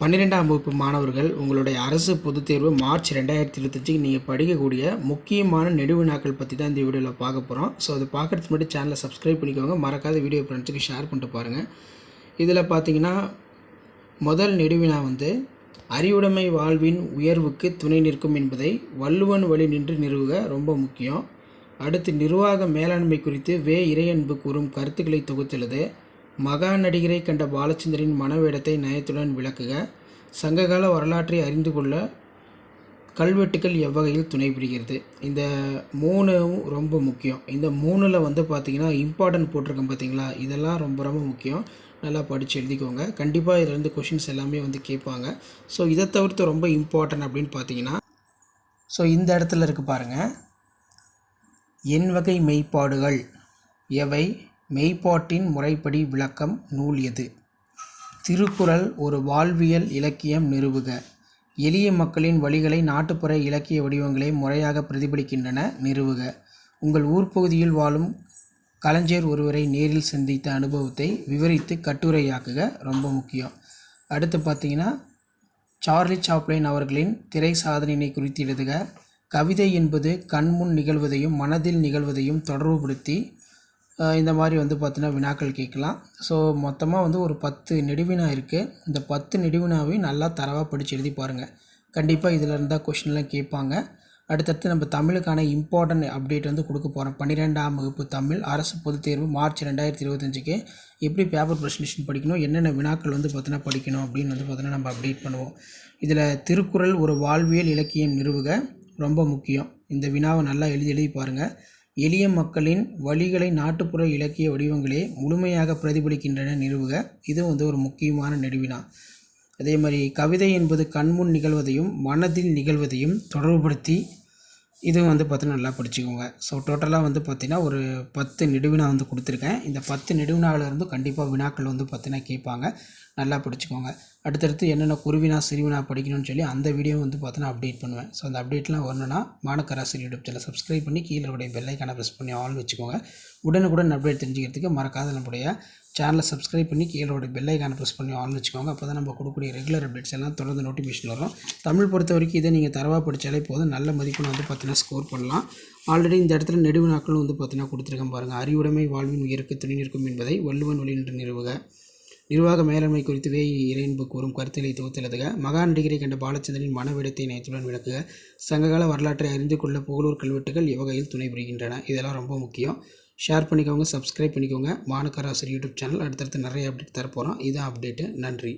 பன்னிரெண்டாம் வகுப்பு மாணவர்கள் உங்களுடைய அரசு பொதுத் தேர்வு மார்ச் ரெண்டாயிரத்தி இருபத்தஞ்சுக்கு நீங்கள் படிக்கக்கூடிய முக்கியமான நெடுவினாக்கள் பற்றி தான் இந்த வீடியோவில் பார்க்க போகிறோம் ஸோ அதை பார்க்குறதுக்கு மட்டும் சேனலை சப்ஸ்கிரைப் பண்ணிக்கோங்க. மறக்காத வீடியோ ஃப்ரெண்ட்ஸுக்கு ஷேர் பண்ணிட்டு பாருங்கள் இதில் பார்த்தீங்கன்னா முதல் நெடுவினா வந்து அறிவுடைமை வாழ்வின் உயர்வுக்கு துணை நிற்கும் என்பதை வள்ளுவன் வழி நின்று நிறுவுக ரொம்ப முக்கியம். அடுத்து நிர்வாக மேலாண்மை குறித்து வே இறையன்பு கூறும் கருத்துக்களை தொகுத்துள்ளது மகா நடிகரை கண்ட பாலச்சந்தரின் மனவேடத்தை நயத்துடன் விளக்குக. சங்ககால வரலாற்றை அறிந்து கொள்ள கல்வெட்டுக்கள் எவ்வகையில் துணை புரிகிறது இந்த மூணும் ரொம்ப முக்கியம். இந்த மூணில் வந்து பார்த்திங்கன்னா இம்பார்ட்டன்ட் போட்டிருக்கேன் பார்த்தீங்களா இதெல்லாம் ரொம்ப ரொம்ப முக்கியம். நல்லா படித்து எழுதிக்கோங்க. கண்டிப்பாக இதில் இருந்து கொஷின்ஸ் எல்லாமே வந்து கேட்பாங்க. ஸோ இதை தவிர்த்து ரொம்ப இம்பார்ட்டன்ட் அப்படின்னு பார்த்தீங்கன்னா ஸோ இந்த இடத்துல இருக்கு பாருங்கள் என் வகை மெய்ப்பாடுகள் எவை? மெய்ப்பாட்டின் முறைப்படி விளக்கம் நூல் எது திருக்குறள் ஒரு வாழ்வியல் இலக்கியம் நிறுவுக. எளிய மக்களின் வழிகளை நாட்டுப்புற இலக்கிய வடிவங்களை முறையாக பிரதிபலிக்கின்றன நிறுவுக. உங்கள் ஊர் பகுதியில் வாழும் கலைஞர் ஒருவரை நேரில் சந்தித்த அனுபவத்தை விவரித்து கட்டுரையாக்குக ரொம்ப முக்கியம். அடுத்து பார்த்தீங்கன்னா சார்லி சாப்ளின் அவர்களின் திரை சாதனையினை குறித்து எழுதுக. கவிதை என்பது கண்முன் நிகழ்வதையும் மனதில் நிகழ்வதையும் தொடர்புபடுத்தி இந்த மாதிரி வந்து பார்த்தீங்கன்னா வினாக்கள் கேட்கலாம். ஸோ மொத்தமாக வந்து ஒரு பத்து நெடுவினா இருக்குது இந்த பத்து நெடுவினாவையும் நல்லா தரவாக படித்து எழுதி பாருங்கள் கண்டிப்பாக இதில் இருந்தால் கொஷின்லாம் கேட்பாங்க. அடுத்தடுத்து நம்ம தமிழுக்கான இம்பார்ட்டன்ட் அப்டேட் வந்து கொடுக்க போகிறோம் பன்னிரெண்டாம் வகுப்பு தமிழ் அரசு பொதுத் தேர்வு மார்ச் ரெண்டாயிரத்தி இருபத்தஞ்சிக்கு எப்படி பேப்பர் ப்ரெசன்டேஷன் படிக்கணும் என்னென்ன வினாக்கள் வந்து பார்த்தினா படிக்கணும் அப்படின்னு வந்து பார்த்தினா நம்ம அப்டேட் பண்ணுவோம். இதில் திருக்குறள் ஒரு வாழ்வியல் இலக்கியம் நிறுவுக ரொம்ப முக்கியம். இந்த வினாவை நல்லா எழுதி எழுதி பாருங்கள் எளிய மக்களின் வழிகளை நாட்டுப்புற இலக்கிய வடிவங்களே முழுமையாக பிரதிபலிக்கின்றன நிறுவுக. இது வந்து ஒரு முக்கியமான நெடுவினா. அதே மாதிரி கவிதை என்பது கண்முன் நிகழ்வதையும் மனதில் நிகழ்வதையும் தொடர்புபடுத்தி இதுவும் வந்து பார்த்தீங்கன்னா நல்லா படிச்சுக்கோங்க. ஸோ டோட்டலாக வந்து பார்த்திங்கன்னா ஒரு பத்து நெடுவினா வந்து கொடுத்துருக்கேன். இந்த பத்து நெடுவினாவிலேருந்து கண்டிப்பாக வினாக்கள் வந்து பார்த்தீங்கன்னா கேட்பாங்க. நல்லா படிச்சுக்கோங்க. அடுத்தடுத்து என்னென்ன குருவினா சிறுவினா படிக்கணும்னு சொல்லி அந்த வீடியோ வந்து பார்த்தோன்னா அப்டேட் பண்ணுவேன். ஸோ அந்த அப்டேட்லாம் வரணும்னா மாணக்கராசி யூடியூப் சேனல் சப்ஸ்கிரைப் பண்ணி கீழே உடைய பெல்லைக்கான ப்ரெஸ் பண்ணி ஆல் வச்சுக்கோங்க. உடனுக்குடன் அப்டேட் தெரிஞ்சுக்கிறதுக்கு மறக்காத நம்முடைய சேனலை சப்ஸ்கிரைப் பண்ணி கீழோட பெல்லைக்கான ப்ரெஸ் பண்ணி ஆன் வச்சுக்கோங்க. அப்போ தான் நம்ம கொடுக்கக்கூடிய ரெகுலர் அப்டேட்ஸ் எல்லாம் தொடர்ந்து நோட்டிஃபிகேஷன் வரும். தமிழ் பொறுத்த வரைக்கும் இதை நீங்கள் தரவாக படித்தாலே போதும். நல்ல மதிப்பெண் வந்து பார்த்தீங்கன்னா ஸ்கோர் பண்ணலாம். ஆல்ரெடி இந்த இடத்துல நெடுவு நாட்களும் வந்து பார்த்தீங்கன்னா கொடுத்துருக்கேன் பாருங்கள் அறிவுடைமை வாழ்வின் உயிருக்கு துணை நிற்கும் என்பதை வள்ளுவன் வழி நின்று நிறுவுக. நிர்வாக மேலாண்மை குறித்து வே இறையன்பு கூறும் கருத்துக்களை தொகுத்துள்ளதுக மகா டிகிரி கண்ட பாலச்சந்திரனின் மனவிடத்தை நேற்றுடன் விளக்குக. சங்ககால வரலாற்றை அறிந்து கொள்ள புகழூர் கல்வெட்டுகள் இவ்வகையில் துணை புரிகின்றன. இதெல்லாம் ரொம்ப முக்கியம். ஷேர் பண்ணிக்கோங்க சப்ஸ்கிரைப் பண்ணிக்கோங்க. மாணக்கராசர் யூடியூப் சேனல் அடுத்தடுத்து நிறைய அப்டேட் தரப்போகிறோம் இதான் அப்டேட்டு நன்றி.